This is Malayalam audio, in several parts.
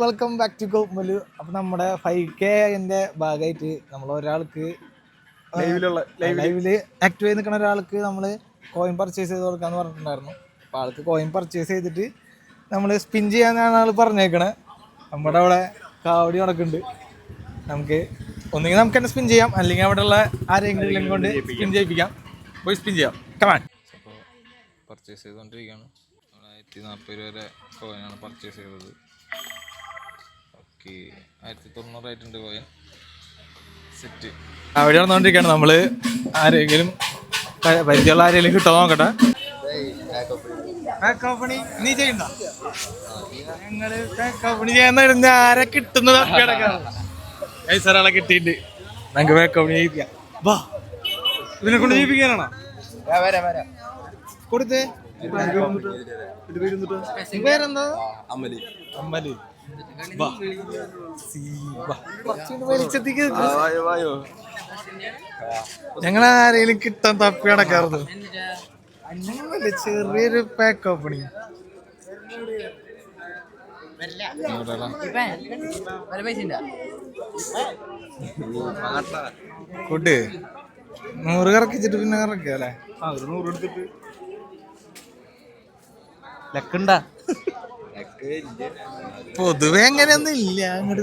വെൽക്കം ബാക്ക് ടു കോപ്പൽ അപ്പൊ നമ്മുടെ ഫൈവ് കെ കെന്റെ ഭാഗമായിട്ട് നമ്മൾ ഒരാൾക്ക് ലൈവിലുള്ള ലൈവിൽ. ആക്റ്റീവ് ചെയ്ത് നിൽക്കുന്ന ഒരാൾക്ക് നമ്മൾ കോയിൻ പർച്ചേസ് ചെയ്ത് കൊടുക്കാന്ന് പറഞ്ഞിട്ടുണ്ടായിരുന്നു. അപ്പൊ ആൾക്ക് കോയിൻ പർച്ചേസ് ചെയ്തിട്ട് നമ്മൾ സ്പിൻ ചെയ്യാനാണ് ആൾ പറഞ്ഞേക്കണേ. നമ്മുടെ അവിടെ കാവടി നടക്കുന്നുണ്ട്. നമുക്ക് ഒന്നുകിൽ നമുക്ക് തന്നെ സ്പിൻ ചെയ്യാം അല്ലെങ്കിൽ അവിടെ ഉള്ള ആരെങ്കിലും കൊണ്ട് സ്പിൻ ചെയ്യിപ്പിക്കാം. പോയി സ്പിൻ ചെയ്യാം. കമാൻ പർച്ചേസ് ചെയ്തുകൊണ്ടിരിക്കുകയാണ് ആയിരത്തി നാൽപ്പത് രൂപ വരെ കോയിനാണ് പർച്ചേസ് ചെയ്തത്. ഓക്കെ ആയിരത്തി തൊണ്ണൂറായിട്ടുണ്ട് കോയിൻ സെറ്റ് അവിടെ നടന്നുകൊണ്ടിരിക്കുകയാണ് നമ്മൾ. ആരെങ്കിലും പരിചയമുള്ള ആരെങ്കിലും കിട്ടോ നോക്കട്ടെ. നീ ചെയ്യണ്ട ഞങ്ങൾ കമ്പനി ചെയ്യുന്ന ആരെ കിട്ടുന്നത് ഒരാളെ കിട്ടിയിട്ടുണ്ട്. ഞങ്ങക്ക് വേക്കപ്പണി ചെയ്യിപ്പിക്കാം. വാ. ഇതിനെ കൊണ്ട് ജീവിക്കാനാണോ കൊടുത്തേ. പേരെന്താ? അമലി. അമ്പൽ വാ. സീ, വാ. കുറച്ചുകൂടി വെളിച്ചത്തേക്ക് വായോ വായോ. ഞങ്ങൾ ആരെങ്കിലും കിട്ടാൻ തപ്പി ചെറിയൊരു പാക്ക് ഓപ്പണിങ് കൂട്ട് നൂറ് കറക്കിച്ചിട്ട് പിന്നെ കറക്കല്ലേ അല്ലേ? ആ ഒരു നൂറ് എടുത്തിട്ട്. ലക്കുണ്ട. പൊതുവെ അങ്ങനെയൊന്നും ഇല്ല. അങ്ങോട്ട്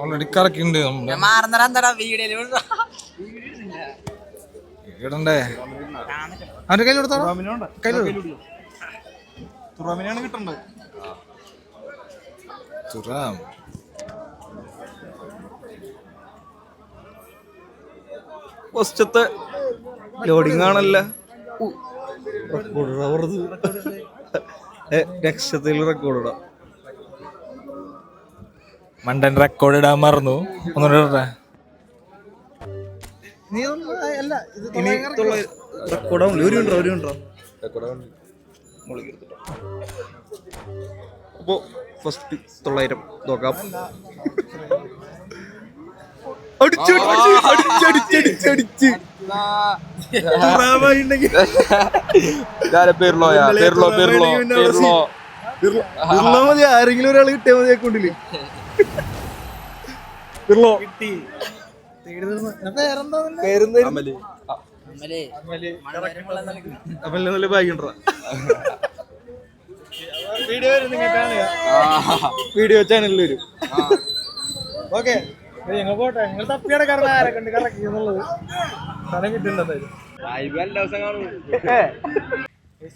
ഓൾറെഡി കറക്കിണ്ട് ഇടണ്ടേ? അവന്റെ കയ്യിൽ കൊടുത്തോ? തുറാമിനുണ്ട് കയ്യിൽ തുറാമിനാണ് കിട്ടണ്ടത്. തുറാം. ഫസ്റ്റത്തെ ലോഡിംഗ് ആണല്ല? ലക്ഷത്തിൽ റെക്കോർഡ് ഇടാം. മണ്ടൻ റെക്കോർഡ് ഇടാൻ മറന്നു. ഒന്നുകൂടെ ഇടട്ടെ? ഇനി റെക്കോർഡ് ഒരു ഉണ്ടോ ഒരു ഉണ്ടോ അപ്പോ ഫസ്റ്റ് തൊള്ളായിരം നോക്കാം. അടിച്ചു അടിച്ചു അടിച്ചു അടിച്ചു അടിച്ചു. പേർലോയാ പേർലോ പേർലോ പേർലോ മതി. ആരെങ്കിലും ഒരാൾ കിട്ടിയാൽ മതി അക്കൗണ്ടിൽ. ബിർളോ. അപ്പൊ നല്ല വീഡിയോ വീഡിയോ ചാനലിൽ വരും. ഓക്കെ. ഞങ്ങൾ പോട്ടെ. നിങ്ങൾ തപ്പിയുടെ കാരണം ആരെ ഉണ്ട്? കറക്കി എന്നുള്ളത്. സ്ഥലം കിട്ടുന്നുണ്ടായിരുന്നു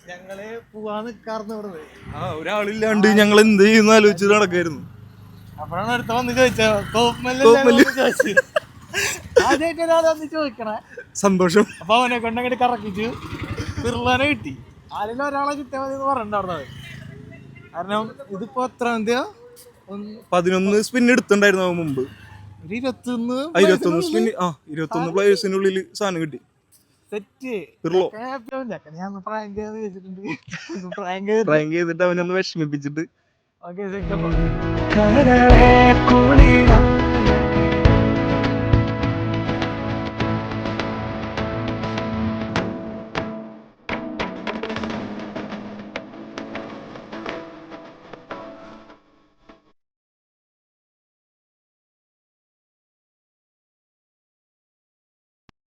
ഞങ്ങൾ പോവാൻ നിക്കാർന്ന് ഇവിടുന്ന്. ആ ഒരാളില്ലാണ്ട് ഞങ്ങൾ എന്ത് ചെയ്യുന്ന ആലോചിച്ച് നടക്കായിരുന്നു. അപ്പോഴാണ് അടുത്ത വന്ന് ചോദിച്ചത് കോപ്മല്ല്. ചോദിച്ചു. ആദ്യമായിട്ട് ഒരാൾ വന്ന് ചോദിക്കണേ. സന്തോഷം. അപ്പൊ അവനെ കറക്കിച്ചു പിള്ളേനെ കിട്ടി. ആരെങ്കിലും ഒരാളെ കിട്ടിയാൽ മതി എന്ന് പറഞ്ഞിട്ടുണ്ടായിരുന്നത് കാരണം ഇതിപ്പോ എത്ര എന്തിയാ പതിനൊന്ന് സ്പിൻ എടുത്തിണ്ടായിരുന്നു അവൻ മുമ്പ്. ഒരു ഇരുപത്തൊന്ന് ആ, ഇരുപത്തൊന്ന് ആ ഇരുപത്തൊന്ന് പ്ലേയേഴ്സിനുള്ളിൽ സാധനം കിട്ടി. പ്രാങ്ക് ചെയ്തിട്ട് അവനൊന്ന് വിഷമിപ്പിച്ചിട്ട്. ഓക്കെ